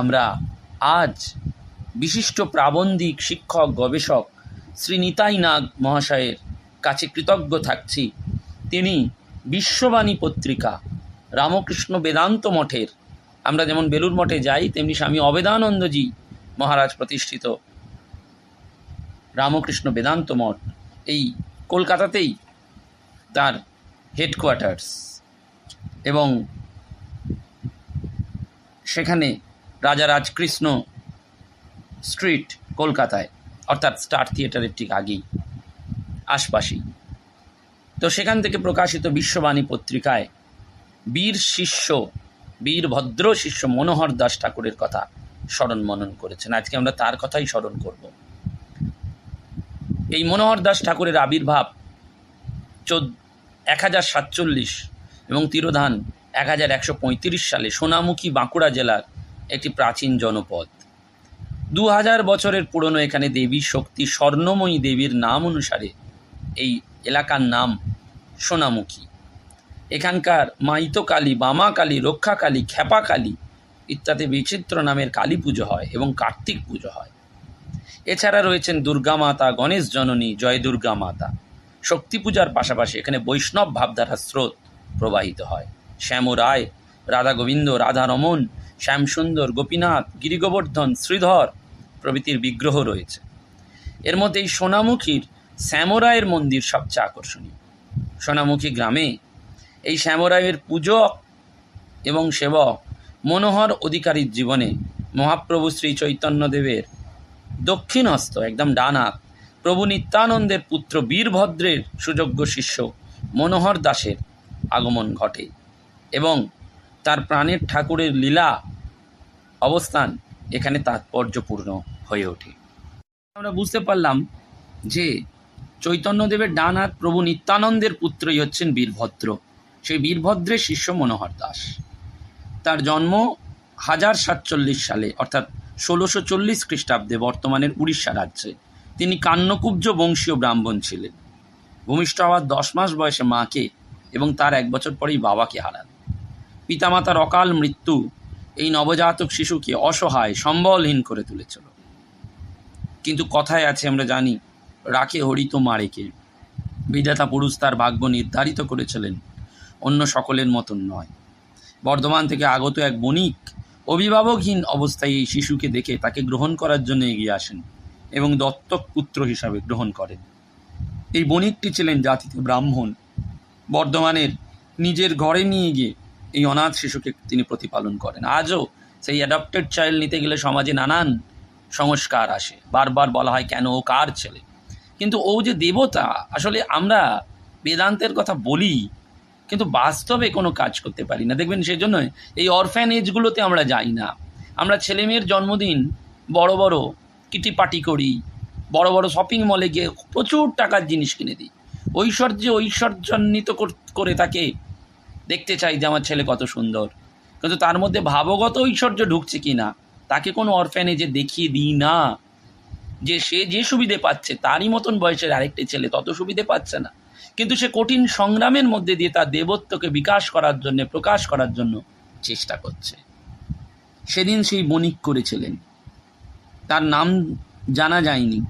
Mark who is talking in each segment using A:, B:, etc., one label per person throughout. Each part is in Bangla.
A: আমরা আজ বিশিষ্ট প্রাবন্ধিক শিক্ষক, গবেষক শ্রী নিতাই নাগ মহাশয়ের কাছে কৃতজ্ঞ থাকছি। তিনি বিশ্ববাণী পত্রিকা, রামকৃষ্ণ বেদান্ত মঠের, আমরা যেমন বেলুর মঠে যাই, তেমনি স্বামী অবেদানন্দজি মহারাজ প্রতিষ্ঠিত রামকৃষ্ণ বেদান্ত মঠ এই কলকাতাতেই তার হেডকোয়ার্টার্স এবং সেখানে রাজা রাজকৃষ্ণ স্ট্রিট কলকাতায়, অর্থাৎ স্টার থিয়েটারের ঠিক আগেই, আশপাশেই। তো সেখান থেকে প্রকাশিত বিশ্ববাণী পত্রিকায় বীর শিষ্য, বীর ভদ্র শিষ্য মনোহর দাস ঠাকুরের কথা স্মরণ মনন করেছেন। আজকে আমরা তার কথাই স্মরণ করব। এই মনোহর দাস ঠাকুরের আবির্ভাব চোদ্দ, এক হাজার সাতচল্লিশ এবং তিরোধান এক হাজার একশো পঁয়ত্রিশ সালে সোনামুখী বাঁকুড়া জেলার একটি প্রাচীন জনপদ। দু হাজার বছরের পুরনো এখানে দেবী শক্তি স্বর্ণময়ী দেবীর নাম অনুসারে এই এলাকার নাম সোনামুখী। এখানকার মাইতো কালী বামা কালী রক্ষা কালী ইত্যাদি বিচিত্র নামের কালী পুজো হয় এবং কার্তিক পুজো হয়। এছাড়া রয়েছেন দুর্গা মাতা, গণেশ জননী, জয় দুর্গা মাতা। শক্তি পূজার পাশাপাশি এখানে বৈষ্ণব ভাবধারার স্রোত প্রবাহিত হয়। শ্যাম রায়, রাধা গোবিন্দ, রাধা রমন শ্যামসুন্দর, গোপীনাথ, গিরিগোবর্ধন, শ্রীধর প্রভৃতির বিগ্রহ রয়েছে। এর মধ্যে এই সোনামুখীর শ্যামরায়ের মন্দির সবচেয়ে আকর্ষণীয়। সোনামুখী গ্রামে এই শ্যামরায়ের পূজক এবং সেবক মনোহর অধিকারীর জীবনে মহাপ্রভু শ্রী চৈতন্যদেবের দক্ষিণ হস্ত একদম ডান হাত, প্রভু নিত্যানন্দের পুত্র বীরভদ্রের সুযোগ্য শিষ্য মনোহর দাসের আগমন ঘটে এবং তার প্রাণের ঠাকুরের লীলা অবস্থান এখানে তাৎপর্যপূর্ণ হয়ে ওঠে। আমরা বুঝতে পারলাম যে চৈতন্যদেবের ডান হাত প্রভু নিত্যানন্দের পুত্রই হচ্ছেন বীরভদ্র। সেই বীরভদ্রের শিষ্য মনোহর দাস। তার জন্ম হাজার সাতচল্লিশ সালে, অর্থাৎ ষোলোশো চল্লিশ খ্রিস্টাব্দে বর্তমানের উড়িষ্যা রাজ্যে। তিনি কান্নকুব্জ বংশীয় ব্রাহ্মণ ছিলেন। ভূমিষ্ঠ হওয়ার দশ মাস বয়সে মাকে এবং তার এক বছর পরেই বাবাকে হারান। পিতামাতার অকাল মৃত্যু, এই নবজাতক শিশুকে অসহায়, সম্বলহীন করে তুলেছিল। কিন্তু কথায় আছে, আমরা জানি রাখে হরিত মারেকে বিধাতা পুরুষ তার ভাগ্য নির্ধারিত করেছিলেন, অন্য সকলের মতন নয়। বর্ধমান থেকে আগত এক বণিক, অভিভাবকহীন অবস্থায় এই শিশুকে দেখে তাকে গ্রহণ করার জন্য এগিয়ে আসেন এবং দত্তক পুত্র হিসাবে গ্রহণ করেন। এই বণিকটি ছিলেন জাতিতে ব্রাহ্মণ। বর্ধমানের নিজের ঘরে নিয়ে গিয়ে এই অনাথ শিশুকে তিনি প্রতিপালন করেন। আজও সেই অ্যাডপ্টেড চাইল্ড নিতে গেলে সমাজে নানান সংস্কার আসে। বারবার বলা হয়, কেন ও কার ছেলে? কিন্তু ও যে দেবতা, আসলে আমরা বেদান্তের কথা বলি, কিন্তু বাস্তবে কোনো কাজ করতে পারি না। দেখবেন সেই জন্য এই অরফ্যানেজগুলোতে আমরা যাই না। আমরা ছেলে মেয়ের জন্মদিন বড় বড় কিটি পার্টি করি, বড় বড় শপিং মলে গিয়ে প্রচুর টাকার জিনিস কিনে দিই। ঐশ্বর্যে ঐশ্বর্যান্বিত করে তাকে দেখতে চাই যে আমার ছেলে কত সুন্দর। কিন্তু তার মধ্যে ভাবগত ঐশ্বর্য ঢুকছে কি না, তাকে কোনো অরফ্যানেজে দেখিয়ে দিই না, যে সে যে সুবিধে পাচ্ছে, তারই মতন বয়সের আরেকটি ছেলে তত সুবিধে পাচ্ছে না। কিন্তু সে কঠিন সংগ্রামের মধ্যে দিয়ে তার দেবত্বকে বিকাশ করার জন্য, প্রকাশ করার জন্য চেষ্টা করছে। সেদিন সেই বণিক করেছিলেন। তার নাম জানা যায়নি।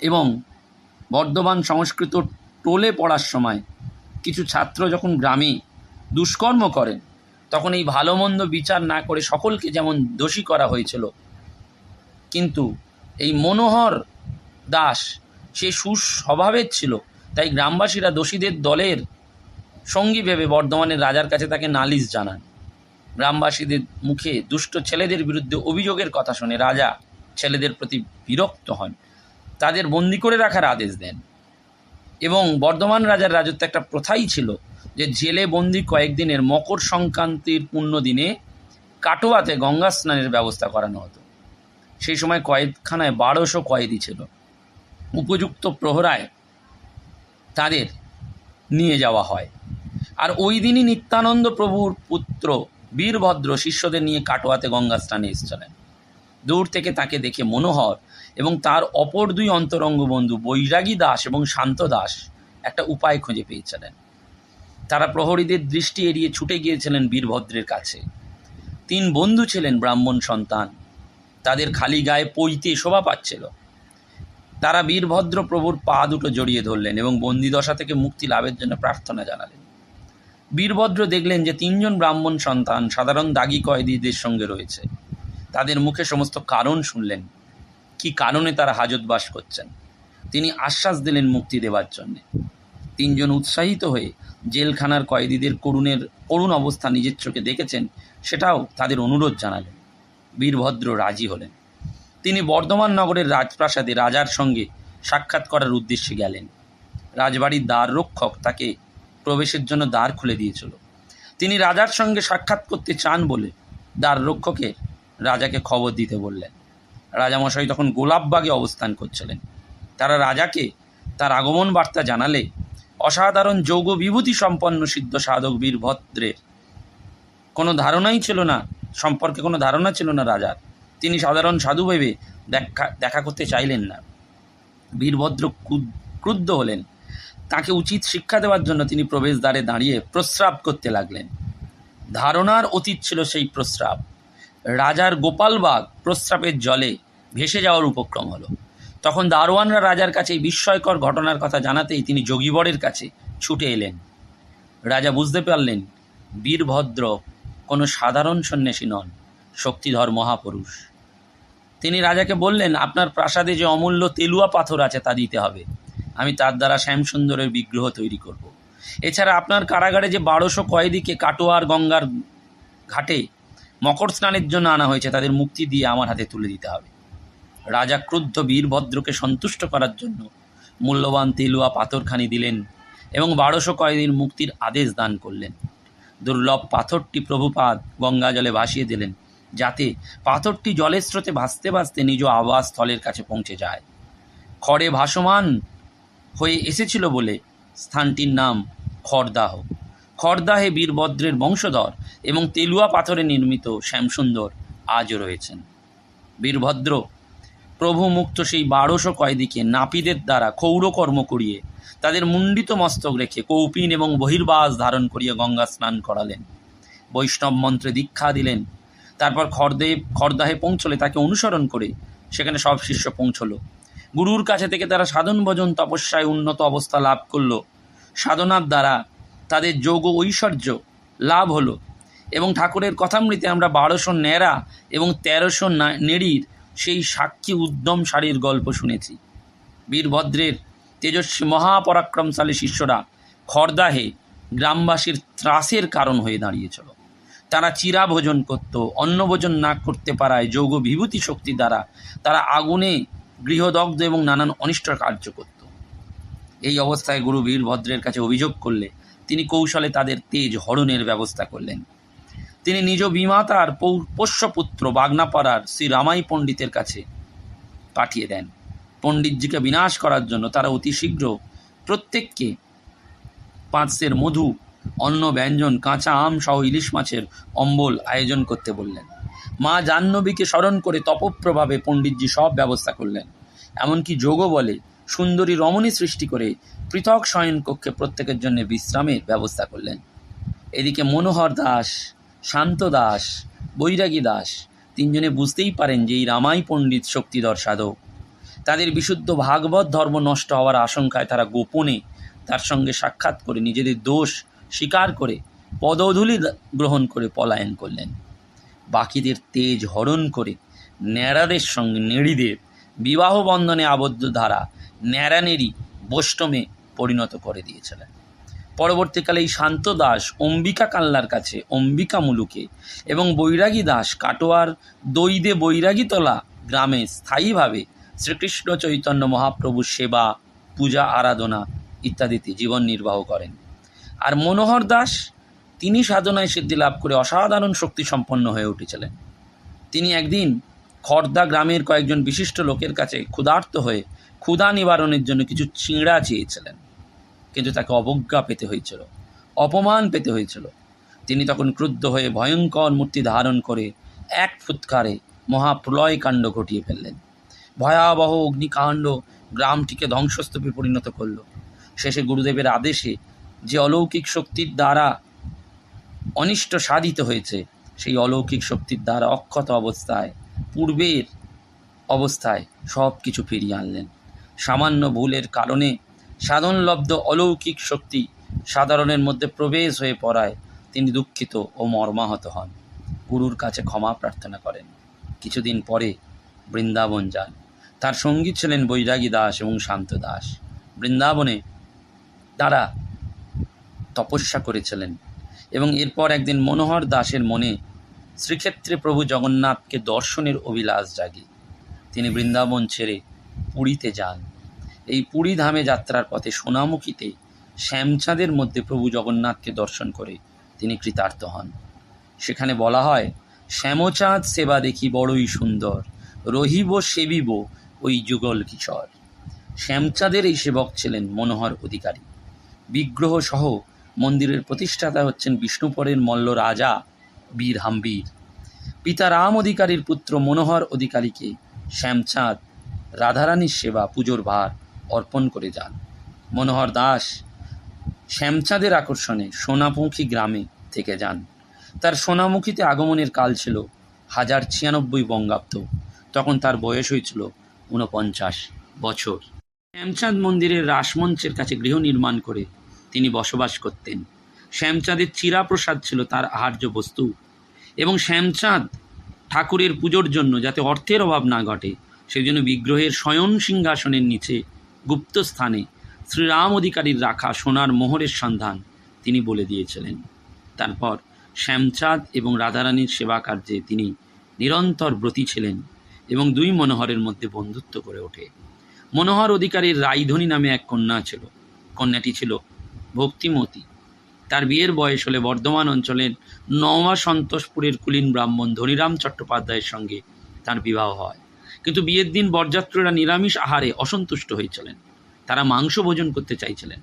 A: এবং বর্ধমান সংস্কৃত টোলে পড়ার সময় কিছু ছাত্র যখন গ্রামে দুষ্কর্ম করেন, তখন এই ভালো মন্দ বিচার না করে সকলকে যেমন দোষী করা হয়েছিল, কিন্তু এই মনোহর দাস সে সুস্বভাবের ছিল, তাই গ্রামবাসীরা দোষীদের দলের সঙ্গী ভেবে বর্ধমানের রাজার কাছে তাকে নালিশ জানান। গ্রামবাসীদের মুখে দুষ্ট ছেলেদের বিরুদ্ধে অভিযোগের কথা শুনে রাজা ছেলেদের প্রতি বিরক্ত হন, তাদের বন্দি করে রাখার আদেশ দেন। এবং বর্ধমান রাজার রাজত্ব একটা প্রথাই ছিল যে জেলে বন্দি কয়েকদিনের মকর সংক্রান্তির পুণ্য দিনে কাটোয়াতে গঙ্গা স্নানের ব্যবস্থা করানো হতো। সেই সময় কয়েদখানায় বারোশো কয়েদি ছিল। উপযুক্ত প্রহরায় তাদের নিয়ে যাওয়া হয়। আর ওই দিনই নিত্যানন্দ প্রভুর পুত্র বীরভদ্র শিষ্যদের নিয়ে কাটোয়াতে গঙ্গা স্নানে এসেছিলেন। দূর থেকে তাকে দেখে মনোহর এবং তার অপর দুই অন্তরঙ্গ বন্ধু বৈরাগী দাস এবং শান্ত দাস একটা উপায় খুঁজে পেয়েছিলেন। তারা প্রহরীদের দৃষ্টি এড়িয়ে ছুটে গিয়েছিলেন বীরভদ্রের কাছে। তিন বন্ধু ছিলেন ব্রাহ্মণ সন্তান। তাদের খালি গায়ে পইতে শোভা পাচ্ছিল। তারা বীরভদ্র প্রভুর পা দুটো জড়িয়ে ধরলেন এবং বন্দিদশা থেকে মুক্তি লাভের জন্য প্রার্থনা জানালেন। বীরভদ্র দেখলেন যে তিনজন ব্রাহ্মণ সন্তান সাধারণ দাগি কয়েদিদের সঙ্গে রয়েছে। তাদের মুখে সমস্ত কারণ শুনলেন। কি কারণে তারা হাজতবাস করছেন? তিনি আশ্বাস দিলেন মুক্তি দেওয়ার জন্যে। তিনজন উৎসাহিত হয়ে জেলখানার কয়েদিদের করুণের করুণ অবস্থা নিজের চোখে দেখেছেন, সেটাও তাদের অনুরোধ জানালেন। বীরভদ্র রাজি হলেন। তিনি বর্ধমান নগরের রাজপ্রাসাদে রাজার সঙ্গে সাক্ষাৎ করার উদ্দেশ্যে গেলেন। রাজবাড়ির দ্বার রক্ষক তাকে প্রবেশের জন্য দ্বার খুলে দিয়েছিল। তিনি রাজার সঙ্গে সাক্ষাৎ করতে চান বলে দ্বার রক্ষকের রাজাকে খবর দিতে বললেন। রাজামশাই তখন গোলাপবাগে অবস্থান করছিলেন। তারা রাজাকে তার আগমন বার্তা জানালে অসাধারণ যৌগ বিভূতি সম্পন্ন সিদ্ধ সাধক বীরভদ্রের কোনো ধারণাই ছিল না, সম্পর্কে কোনো ধারণা ছিল না রাজার। তিনি সাধারণ সাধু ভেবে দেখা দেখা করতে চাইলেন না। বীরভদ্র ক্রুদ্ধ হলেন। তাকে উচিত শিক্ষা দেওয়ার জন্য তিনি প্রবেশদ্বারে দাঁড়িয়ে প্রস্রাব করতে লাগলেন। ধারণার অতীত ছিল সেই প্রস্রাব। রাজার গোপালবাগ প্রস্রাবের জলে ভেসে যাওয়ার উপক্রম হলো। তখন দারোয়ানরা রাজার কাছে এই বিস্ময়কর ঘটনার কথা জানাতেই তিনি যোগীবরের কাছে ছুটে এলেন। রাজা বুঝতে পারলেন, বীরভদ্র কোনো সাধারণ সন্ন্যাসী নন, শক্তিধর মহাপুরুষ। তিনি রাজাকে বললেন, আপনার প্রাসাদে যে অমূল্য তেলুয়া পাথর আছে তা দিতে হবে। আমি তার দ্বারা শ্যামসুন্দরের বিগ্রহ তৈরি করব। এছাড়া আপনার কারাগারে যে বারোশো কয়েদিকে কাটোয়ার গঙ্গার ঘাটে মকর স্নানের জন্য আনা হয়েছে, তাদের মুক্তি দিয়ে আমার হাতে তুলে দিতে হবে। রাজা ক্রুদ্ধ বীরভদ্রকে সন্তুষ্ট করার জন্য মূল্যবান তেলুয়া পাথরখানি দিলেন এবং বারোশো কয়েদির মুক্তির আদেশ দান করলেন। দুর্লভ পাথরটি প্রভুপাদ গঙ্গা জলে ভাসিয়ে দিলেন, যাতে পাথরটি জলের স্রোতে ভাসতে ভাসতে নিজ আবাস স্থলের কাছে পৌঁছে যায়। খড়ে ভাসমান হয়ে এসেছিল বলে স্থানটির নাম খড়দাহ। খড়দাহে বীরভদ্রের বংশধর এবং তেলুয়া পাথরে নির্মিত শ্যামসুন্দর আজও রয়েছেন। বীরভদ্র প্রভু মুক্ত সেই বারোশো কয়েদিকে নাপিদের দ্বারা ক্ষৌরকর্ম করিয়ে তাদের মুণ্ডিত মস্তক রেখে কৌপিন এবং বহির্বাস ধারণ করিয়া গঙ্গা স্নান করালেন। বৈষ্ণব মন্ত্রে দীক্ষা দিলেন। তারপর খড়দে খড়দাহে পৌঁছলে তাকে অনুসরণ করে সেখানে সব শিষ্য পৌঁছলো। গুরুর কাছে থেকে তারা সাধন ভজন তপস্যায় উন্নত অবস্থা লাভ করল। সাধনার দ্বারা তাদের যোগ ও ঐশ্বর্য লাভ হলো। এবং ঠাকুরের কথামৃতে আমরা বারোশো ন্যাড়া এবং তেরোশো নেড়ির সেই সাক্ষী উদ্যম শাড়ির গল্প শুনেছি। বীরভদ্রের তেজস্বী মহাপরাক্রমশালী শিষ্যরা খর্দাহে গ্রামবাসীর ত্রাসের কারণ হয়ে দাঁড়িয়েছিল। তারা চিরা ভোজন করত অন্ন ভোজন না করতে পারায় যৌগ বিভূতি শক্তি দ্বারা তারা আগুনে গৃহদগ্ধ এবং নানান অনিষ্ট কার্য করত। এই অবস্থায় গুরু বীরভদ্রের কাছে অভিযোগ করলে তিনি কৌশলে তাদের তেজ হরণের ব্যবস্থা করলেন। তিনি নিজ বিমাতার পোষ্যপুত্র বাগনাপাড়ার শ্রী রামাই পণ্ডিতের কাছে পাঠিয়ে দেন। পণ্ডিতজিকে বিনাশ করার জন্য তারা অতি শীঘ্র প্রত্যেককে পাঁচশের মধু, অন্ন, ব্যঞ্জন, কাঁচা আম সহ ইলিশ মাছের অম্বল আয়োজন করতে বললেন। মা জাহ্নবীকে স্মরণ করে তপপ্রভাবে পণ্ডিতজি সব ব্যবস্থা করলেন। এমনকি যোগও বলে সুন্দরী রমণী সৃষ্টি করে পৃথক শয়ন কক্ষে প্রত্যেকের জন্য বিশ্রামের ব্যবস্থা করলেন। এদিকে মনোহর দাস, শান্ত দাস, বৈরাগী দাস তিনজনে বুঝতেই পারেন যে এই রামাই পণ্ডিত শক্তিধর সাধক। তাদের বিশুদ্ধ ভাগবত ধর্ম নষ্ট হওয়ার আশঙ্কায় তারা গোপনে তার সঙ্গে সাক্ষাৎ করে নিজেদের দোষ স্বীকার করে পদধূলি গ্রহণ করে পলায়ন করলেন। বাকিদের তেজ হরণ করে ন্যাড়াদের সঙ্গে নেড়িদের বিবাহ বন্ধনে আবদ্ধ ধারা ন্যাড়ানেড়ি বৈষ্ণমে পরিণত করে দিয়েছিলেন। পরবর্তীকালে এই শান্ত দাস অম্বিকা কাল্লার কাছে অম্বিকা মুলুকে এবং বৈরাগী দাস কাটোয়ার দৈদে বৈরাগীতলা গ্রামে স্থায়ীভাবে শ্রীকৃষ্ণ চৈতন্য মহাপ্রভুর সেবা, পূজা, আরাধনা ইত্যাদিতে জীবন নির্বাহ করেন। আর মনোহর দাস, তিনি সাধনায় সিদ্ধি লাভ করে অসাধারণ শক্তি সম্পন্ন হয়ে উঠেছিলেন। তিনি একদিন খর্দা গ্রামের কয়েকজন বিশিষ্ট লোকের কাছে ক্ষুধার্ত হয়ে ক্ষুধা নিবারণের জন্য কিছু চিঁড়া চেয়েছিলেন। কিন্তু তাকে অবজ্ঞা পেতে হয়েছিল, অপমান পেতে হয়েছিল। তিনি তখন ক্রুদ্ধ হয়ে ভয়ঙ্কর মূর্তি ধারণ করে এক ফুৎকারে মহাপ্রলয় কাণ্ড ঘটিয়ে ফেললেন। ভয়াবহ অগ্নিকাণ্ড গ্রামটিকে ধ্বংসস্তূপে পরিণত করল। শেষে গুরুদেবের আদেশে যে অলৌকিক শক্তির দ্বারা অনিষ্ট সাধিত হয়েছে, সেই অলৌকিক শক্তির দ্বারা অক্ষত অবস্থায়, পূর্বের অবস্থায় সব কিছু ফিরিয়ে আনলেন। সামান্য ভুলের কারণে সাধনলব্ধ অলৌকিক শক্তি সাধারণের মধ্যে প্রবেশ হয়ে পড়ায় তিনি দুঃখিত ও মর্মাহত হন। গুরুর কাছে ক্ষমা প্রার্থনা করেন। কিছুদিন পরে বৃন্দাবন যান। তার সঙ্গী ছিলেন বৈরাগী দাস এবং শান্ত দাস। বৃন্দাবনে তারা তপস্যা করেছিলেন এবং এরপর একদিন মনোহর দাসের মনে শ্রীক্ষেত্রে প্রভু জগন্নাথকে দর্শনের অভিলাষ জাগে। তিনি বৃন্দাবন ছেড়ে পুরীতে যান। এই পুরী ধামে যাত্রার পথে সোনামুখীতে শ্যামচাঁদের মধ্যে প্রভু জগন্নাথকে দর্শন করে তিনি কৃতার্থ হন। সেখানে বলা হয়, শ্যামচাঁদ সেবা দেখি বড়ই সুন্দর, রহিব সেবিব ওই যুগল কিশোর। শ্যামচাঁদের এই সেবক ছিলেন মনোহর অধিকারী। বিগ্রহ সহ মন্দিরের প্রতিষ্ঠাতা হচ্ছেন বিষ্ণুপুরের মল্ল রাজা বীর হাম্বীর পিতা রাম অধিকারীর পুত্র মনোহর অধিকারীকে শ্যামচাঁদ রাধারানীর সেবা পুজোর ভার অর্পণ করে যান। মনোহর দাস শ্যামচাঁদের আকর্ষণে সোনাপুঁখী গ্রামে থেকে যান। তার সোনামুখীতে আগমনের কাল ছিল হাজার ছিয়ানব্বই বঙ্গাব্দ। তখন তার বয়স হয়েছিল ঊনপঞ্চাশ বছর। শ্যামচাঁদ মন্দিরের রাসমঞ্চের কাছে গৃহ নির্মাণ করে তিনি বসবাস করতেন। শ্যামচাঁদের চিরাপ্রসাদ ছিল তার আহার্য বস্তু এবং শ্যামচাঁদ ঠাকুরের পুজোর জন্য যাতে অর্থের অভাব না ঘটে সেই জন্য বিগ্রহের শয়ন সিংহাসনের নিচে গুপ্ত স্থানে শ্রীরাম অধিকারীর রাখা সোনার মোহরের সন্ধান তিনি বলে দিয়েছিলেন। তারপর শ্যামচাঁদ এবং রাধারানীর সেবা কার্যে তিনি নিরন্তর ব্রতী ছিলেন এবং দুই মনোহরের মধ্যে বন্ধুত্ব করে ওঠে। মনোহর অধিকারীর রাইধনী নামে এক কন্যা ছিল। কন্যাটি ছিল ভক্তিমতী। তার বিয়ের বয়স হলে বর্ধমান অঞ্চলের নওয়া সন্তোষপুরের কুলীন ব্রাহ্মণ ধনীরাম চট্টোপাধ্যায়ের সঙ্গে তার বিবাহ হয়। কিন্তু বিয়ের দিন বরযাত্রীরা নিরামিষ আহারে অসন্তুষ্ট হয়েছিলেন। তারা মাংস ভোজন করতে চাইছিলেন।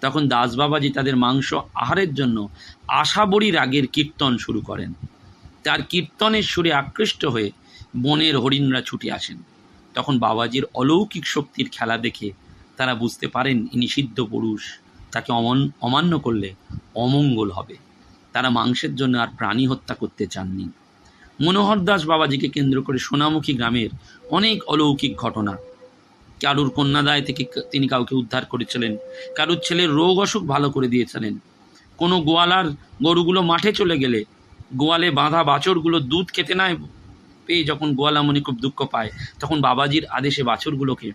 A: তখন দাস বাবাজি তাদের মাংস আহারের জন্য আশাবরী রাগের কীর্তন শুরু করেন। তার কীর্তনের সুরে আকৃষ্ট হয়ে বনের হরিণরা ছুটে আসেন। তখন বাবাজির অলৌকিক শক্তির খেলা দেখে তারা বুঝতে পারেন, ইনি সিদ্ধ পুরুষ, তাকে অমন, অমান্য করলে অমঙ্গল হবে। তারা মাংসের জন্য আর প্রাণী হত্যা করতে চাননি। মনোহর দাস বাবাজিকে কেন্দ্র করে সোনামুখী গ্রামের অনেক অলৌকিক ঘটনা। কারুর কন্যাদায় থেকে তিনি কাউকে উদ্ধার করেছিলেন। কারুর ছেলের রোগ অসুখ ভালো করে দিয়েছিলেন। কোনো গোয়ালার গরুগুলো মাঠে চলে গেলে গোয়ালে বাঁধা বাছরগুলো দুধ খেতে না পেয়ে যখন গোয়ালামণি খুব দুঃখ পায়, তখন বাবাজির আদেশে বাছরগুলোকে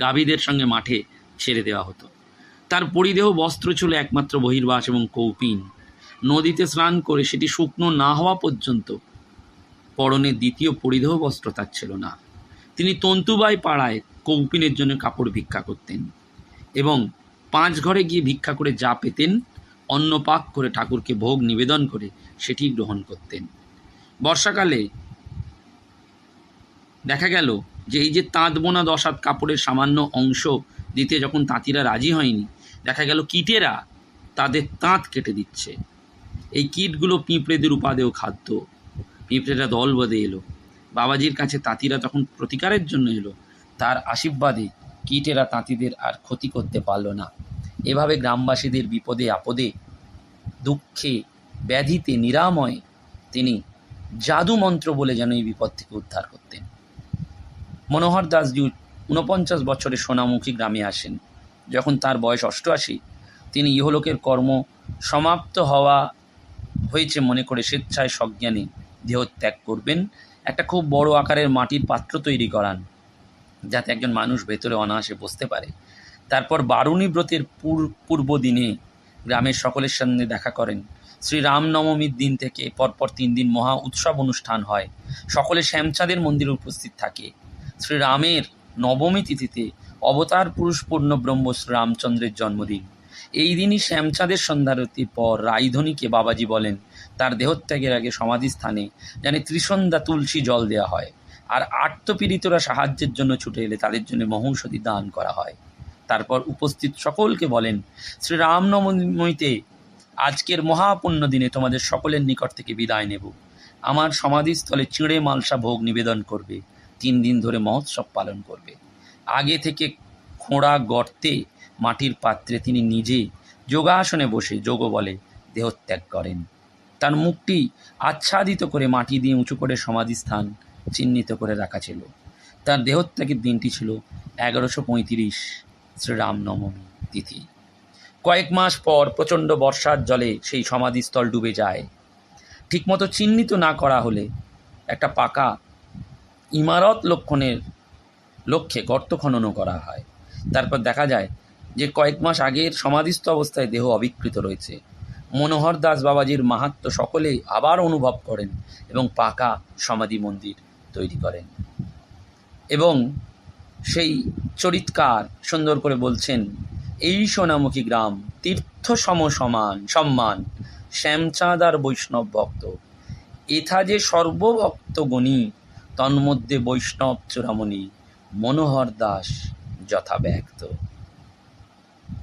A: গাভীদের সঙ্গে মাঠে ছেড়ে দেওয়া হতো। তার পরিদেহ, বস্ত্র ছিল একমাত্র বহির্বাস এবং কৌপিন। নদীতে স্নান করে সেটি শুকনো না হওয়া পর্যন্ত পরনের দ্বিতীয় পরিদেহ বস্ত্র তার ছিল না। তিনি তন্তুবাই পাড়ায় কৌপিনের জন্য কাপড় ভিক্ষা করতেন এবং পাঁচ ঘরে গিয়ে ভিক্ষা করে যা পেতেন অন্ন পাক করে ঠাকুরকে ভোগ নিবেদন করে সেটি গ্রহণ করতেন। বর্ষাকালে দেখা গেল যে এই যে তাঁত বোনা দশ হাত কাপড়ের সামান্য অংশ দিতে যখন তাঁতিরা রাজি হয়নি, দেখা গেল কীটেরা তাদের তাঁত কেটে দিচ্ছে। এই কীটগুলো পিঁপড়েদের উপাদেয় খাদ্য। পিঁপড়েরা দল বেঁধে এলো। বাবাজির কাছে তাঁতিরা তখন প্রতিকারের জন্য এলো। তার আশীর্বাদে কীটেরা তাঁতিদের আর ক্ষতি করতে পারল না। এভাবে গ্রামবাসীদের বিপদে, আপদে, দুঃখে, ব্যাধিতে নিরাময় তিনি জাদু মন্ত্র বলে যেন এই বিপদ থেকে উদ্ধার করতেন। মনোহর দাসজি ঊনপঞ্চাশ বছরে সোনামুখী গ্রামে আসেন। যখন তার বয়স অষ্টআশি, তিনি ইহলোকের কর্ম সমাপ্ত হওয়া হয়েছে মনে করে স্বেচ্ছায় সজ্ঞানে দেহত্যাগ করবেন। একটা খুব বড় আকারের মাটির পাত্র তৈরি করান, যাতে একজন মানুষ ভেতরে অনায়াসে বসতে পারে। তারপর বারুণী ব্রতের পূর- পূর্ব দিনে গ্রামের সকলের সঙ্গে দেখা করেন। শ্রী রামনবমীর দিন থেকে পরপর তিন দিন মহা উৎসব অনুষ্ঠান হয়। সকলে শ্যামচাঁদের মন্দিরে উপস্থিত থাকে। শ্রীরামের নবমী তিথিতে অবতার পুরুষ পূর্ণ ব্রহ্ম শ্রীরামচন্দ্রের জন্মদিন। এই দিনই শ্যামচাঁদের সন্ধ্যারতির পর রাইধনীকে বাবাজি বলেন তার দেহত্যাগের আগে সমাধিস্থানে যেন ত্রিসন্ধ্যা তুলসী জল দেওয়া হয়। আর আত্মপীড়িতরা সাহায্যের জন্য ছুটে এলে তাদের জন্য মহৌষধি দান করা হয়। তারপর উপস্থিত সকলকে বলেন, শ্রীরামনবমীতে আজকের মহাপুণ্য দিনে তোমাদের সকলের নিকট থেকে বিদায় নেব। আমার সমাধিস্থলে চিঁড়ে মালসা ভোগ নিবেদন করবে। তিন দিন ধরে মহোৎসব পালন করবে। আগে থেকে খোঁড়া গর্তে মাটির পাত্রে তিনি নিজে যোগাসনে বসে যোগ বলে দেহত্যাগ করেন। তার মুখটি আচ্ছাদিত করে মাটি দিয়ে উঁচু করে সমাধিস্থান চিহ্নিত করে রাখা ছিল। তার দেহত্যাগের দিনটি ছিল এগারোশো পঁয়ত্রিশ শ্রীরামনবমী তিথি। কয়েক মাস পর প্রচণ্ড বর্ষার জলে সেই সমাধিস্থল ডুবে যায়। ঠিকমতো চিহ্নিত না করা হলে একটা পাকা ইমারত লক্ষণের লক্ষ্যে গর্ত খননও করা হয়। তারপর দেখা যায় যে কয়েক মাস আগের সমাধিস্থ অবস্থায় দেহ অবিকৃত রয়েছে। মনোহর দাস বাবাজির মাহাত্ম সকলেই আবার অনুভব করেন এবং পাকা সমাধি মন্দির তৈরি করেন। এবং সেই চরিৎকার সুন্দর করে বলছেন, এই সোনামুখী গ্রাম, তীর্থ সম সমান, সম্মান, শ্যামচাঁদ আর বৈষ্ণব ভক্ত। এথা যে সর্বভক্ত গণী, তন্মধ্যে বৈষ্ণব চূড়ামণি, মনোহর দাস যথাব্যক্ত।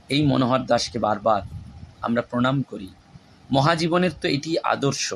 A: এই মনোহর দাসকে বারবার আমরা প্রণাম করি। মহাজীবনের তো এটি আদর্শ।